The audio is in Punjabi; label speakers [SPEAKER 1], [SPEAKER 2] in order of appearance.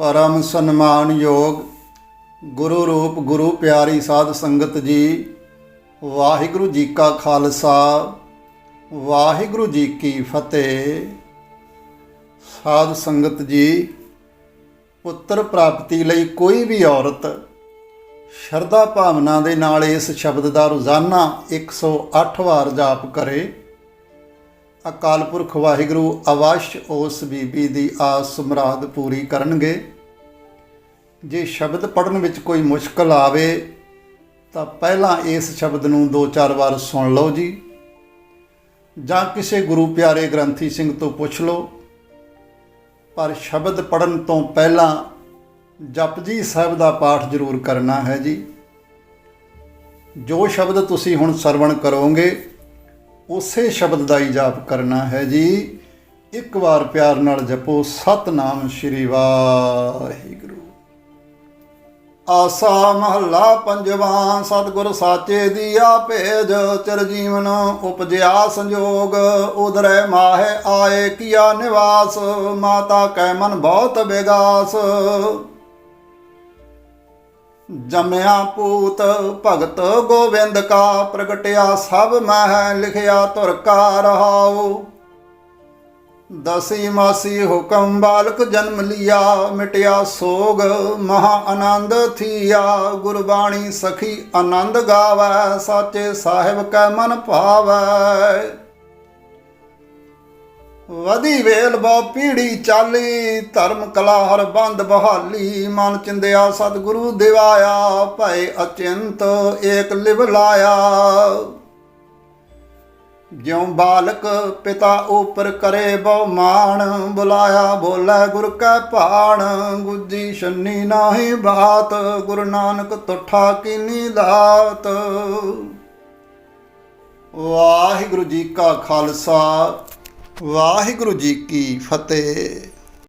[SPEAKER 1] ਪਰਮ ਸਨਮਾਨਯੋਗ ਗੁਰੂ ਰੂਪ ਗੁਰੂ ਪਿਆਰੀ ਸਾਧ ਸੰਗਤ ਜੀ, ਵਾਹਿਗੁਰੂ ਜੀ ਕਾ ਖਾਲਸਾ, ਵਾਹਿਗੁਰੂ ਜੀ ਕੀ ਫਤਿਹ। ਸਾਧ ਸੰਗਤ ਜੀ ਪੁੱਤਰ ਪ੍ਰਾਪਤੀ ਲਈ ਕੋਈ ਵੀ ਔਰਤ ਸ਼ਰਧਾ ਭਾਵਨਾ ਦੇ ਨਾਲ ਇਸ ਸ਼ਬਦ ਦਾ ਰੋਜ਼ਾਨਾ 108 ਵਾਰ ਜਾਪ ਕਰੇ। ਅਕਾਲ ਪੁਰਖ ਵਾਹਿਗੁਰੂ ਅਵਸ਼ ਉਸ ਬੀਬੀ ਦੀ ਆਸ ਮੁਰਾਦ ਪੂਰੀ ਕਰਨਗੇ। ਜੇ ਸ਼ਬਦ ਪੜਨ ਵਿੱਚ ਕੋਈ ਮੁਸ਼ਕਲ ਆਵੇ, ਤਾਂ ਪਹਿਲਾਂ ਇਸ ਸ਼ਬਦ ਨੂੰ 2-4 ਵਾਰ ਸੁਣ ਲਓ ਜੀ। ਜਾਂ ਕਿਸੇ ਗੁਰੂ ਪਿਆਰੇ ਗ੍ਰੰਥੀ ਸਿੰਘ ਤੋਂ ਪੁੱਛ ਲਓ। ਪਰ ਸ਼ਬਦ ਪੜਨ ਤੋਂ ਪਹਿਲਾਂ ਜਪਜੀ ਸਾਹਿਬ ਦਾ ਪਾਠ ਜ਼ਰੂਰ ਕਰਨਾ ਹੈ ਜੀ। ਜੋ ਸ਼ਬਦ ਤੁਸੀਂ ਹੁਣ ਸਰਵਣ ਕਰੋਗੇ ਉਸੇ ਸ਼ਬਦ ਦਾ ਹੀ ਜਾਪ ਕਰਨਾ ਹੈ ਜੀ। ਇੱਕ ਵਾਰ ਪਿਆਰ ਨਾਲ ਜਪੋ। ਸਤਨਾਮ ਸ਼੍ਰੀ ਵਾਹਿਗੁਰੂ। ਆਸਾ ਮਹੱਲਾ ਪੰਜਵਾਂ। ਸਤਿਗੁਰ ਸਾਚੇ ਦੀਆ ਭੇਜ। ਚਿਰ ਜੀਵਨ ਉਪਜਿਆ ਸੰਜੋਗ। ਉਧਰੈ ਮਾਹੇ ਆਏ ਕੀਆ ਨਿਵਾਸ। ਮਾਤਾ ਕੈ ਮਨ ਬਹੁਤ ਬਿਗਾਸ। ਜਮਿਆ ਪੂਤ ਭਗਤ ਗੋਬਿੰਦ ਕਾ ਪ੍ਰਗਟਿਆ ਸਭ ਮਹਿ ਲਿਖਿਆ ਤੁਰ ਕਾ ਰਹਾਉ। ਦਸੀ ਮਾਸੀ ਹੁਕਮ ਬਾਲਕ ਜਨਮ ਲਿਆ, ਮਿਟਿਆ ਸੋਗ ਮਹਾ ਆਨੰਦ ਥੀਆ। ਗੁਰਬਾਣੀ ਸਖੀ ਆਨੰਦ ਗਾਵੈ, ਸਾਚੇ ਸਾਹਿਬ ਕੈ ਮਨ ਭਾਵੈ। ਵਧੀ ਵੇਲ ਬਹੁ ਪੀੜੀ ਚਾਲੀ, ਧਰਮ ਕਲਾ ਹਰ ਬੰਦ ਬਹਾਲੀ। ਮਨ ਚਿੰਦਿਆ ਸਤਿਗੁਰੂ ਦਿਵਾਇਆ ਭੈ ਅਚਿੰਤ ਏਕ ਲਿਵ ਲਾਇਆ। ਜਿਉ ਬਾਲਕ ਪਿਤਾ ਉਪਰ ਕਰੇ ਬਹੁ ਮਾਣ, ਬੁਲਾਇਆ ਬੋਲੇ ਗੁਰ ਕੈ ਭਾਣ। ਗੁੱਜੀ ਛੰਨੀ ਨਾਹੀ ਬਾਤ, ਗੁਰੂ ਨਾਨਕ ਤੁਠਾ ਕੀਨੀ ਦਾਤ ਵਾਹਿਗੁਰੂ ਜੀ ਕਾ ਖਾਲਸਾ ਵਾਹਿਗੁਰੂ ਜੀ ਕੀ ਫਤਿਹ।